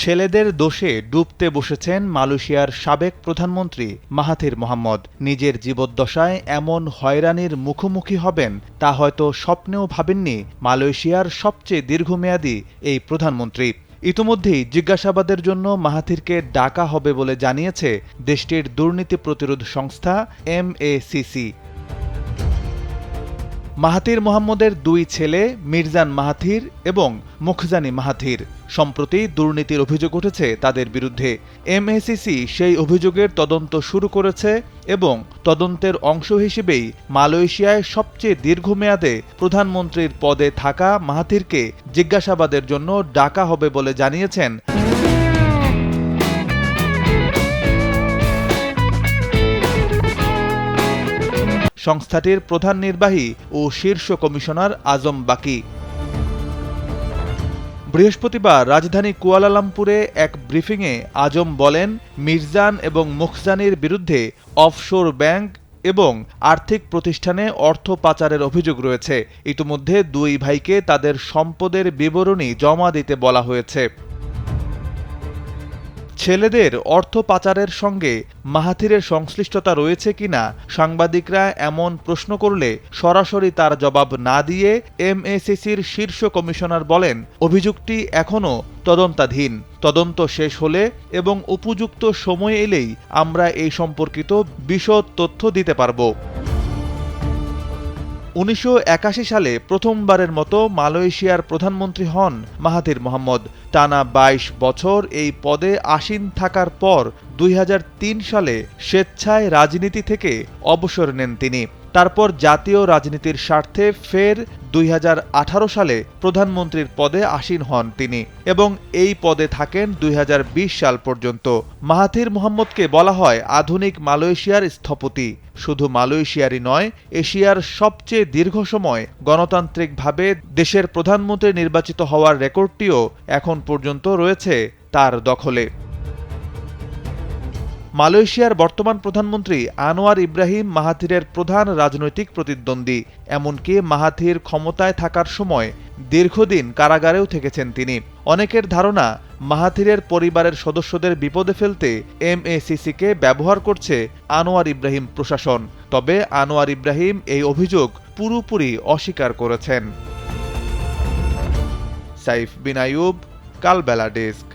ছেলেদের দোষে ডুবতে বসেছেন মালয়েশিয়ার সাবেক প্রধানমন্ত্রী মাহাথির মোহাম্মদ। নিজের জীবদ্দশায় এমন হয়রানির মুখোমুখি হবেন, তা হয়তো স্বপ্নেও ভাবেননি মালয়েশিয়ার সবচেয়ে দীর্ঘমেয়াদী এই প্রধানমন্ত্রী। ইতোমধ্যেই জিজ্ঞাসাবাদের জন্য মাহাথিরকে ডাকা হবে বলে জানিয়েছে দেশটির দুর্নীতি প্রতিরোধ সংস্থা এমএসিসি মাহাথির মোহাম্মদের দুই ছেলে, মির্জান মাহাথির এবং মুখজানি মাহাথির। সম্প্রতি দুর্নীতির অভিযোগ উঠেছে তাদের বিরুদ্ধে। এমএসিসি সেই অভিযোগের তদন্ত শুরু করেছে এবং তদন্তের অংশ হিসেবেই মালয়েশিয়ায় সবচেয়ে দীর্ঘমেয়াদে প্রধানমন্ত্রীর পদে থাকা মাহাথিরকে জিজ্ঞাসাবাদের জন্য ডাকা হবে বলে জানিয়েছেন সংস্থাটির প্রধান নির্বাহী ও শীর্ষ কমিশনার আজম বাকি। বৃহস্পতিবার রাজধানী কুয়ালালামপুরে এক ব্রিফিংয়ে আজম বলেন, মির্জান এবং মুখজানির বিরুদ্ধে অফশোর ব্যাংক এবং আর্থিক প্রতিষ্ঠানে অর্থ পাচারের অভিযোগ রয়েছে। ইতিমধ্যে দুই ভাইকে তাদের সম্পদের বিবরণী জমা দিতে বলা হয়েছে। ছেলেদের অর্থ পাচারের সঙ্গে মাহাথিরের সংশ্লিষ্টতা রয়েছে কিনা সাংবাদিকরা এমন প্রশ্ন করলে সরাসরি তার জবাব না দিয়ে এমএসিসির শীর্ষ কমিশনার বলেন অভিযোগটি এখনও তদন্তাধীন। তদন্ত শেষ হলে এবং উপযুক্ত সময় এলেই আমরা এই সম্পর্কিত বিশদ তথ্য দিতে পারব। উনিশশো একাশি সালে প্রথমবারের মতো মালয়েশিয়ার প্রধানমন্ত্রী হন মাহাতির মোহাম্মদ। টানা ২২ বছর এই পদে আসীন থাকার পর দুই হাজার তিন সালে স্বেচ্ছায় রাজনীতি থেকে অবসর নেন তিনি। তারপর জাতীয় রাজনীতির স্বার্থে ফের দুই হাজার আঠারো সালে প্রধানমন্ত্রীর পদে আসীন হন তিনি এবং এই পদে থাকেন দুই হাজার বিশ সাল পর্যন্ত। মাহাথির মোহাম্মদকে বলা হয় আধুনিক মালয়েশিয়ার স্থপতি। শুধু মালয়েশিয়ারই নয়, এশিয়ার সবচেয়ে দীর্ঘ সময় গণতান্ত্রিকভাবে দেশের প্রধানমন্ত্রী নির্বাচিত হওয়ার রেকর্ডটিও এখন পর্যন্ত রয়েছে তার দখলে। মালয়েশিয়ার বর্তমান প্রধানমন্ত্রী আনোয়ার ইব্রাহিম মাহাথিরের প্রধান রাজনৈতিক প্রতিদ্বন্দ্বী, এমনকি মাহাথির ক্ষমতায় থাকার সময় দীর্ঘদিন কারাগারেও থেকেছেন তিনি। অনেকের ধারণা, মাহাথিরের পরিবারের সদস্যদের বিপদে ফেলতে এমএসিসিকে ব্যবহার করছে আনোয়ার ইব্রাহিম প্রশাসন। তবে আনোয়ার ইব্রাহিম এই অভিযোগ পুরোপুরি অস্বীকার করেছেন। সাইফ বিন আইয়ুব, কালবেলা ডেস্ক।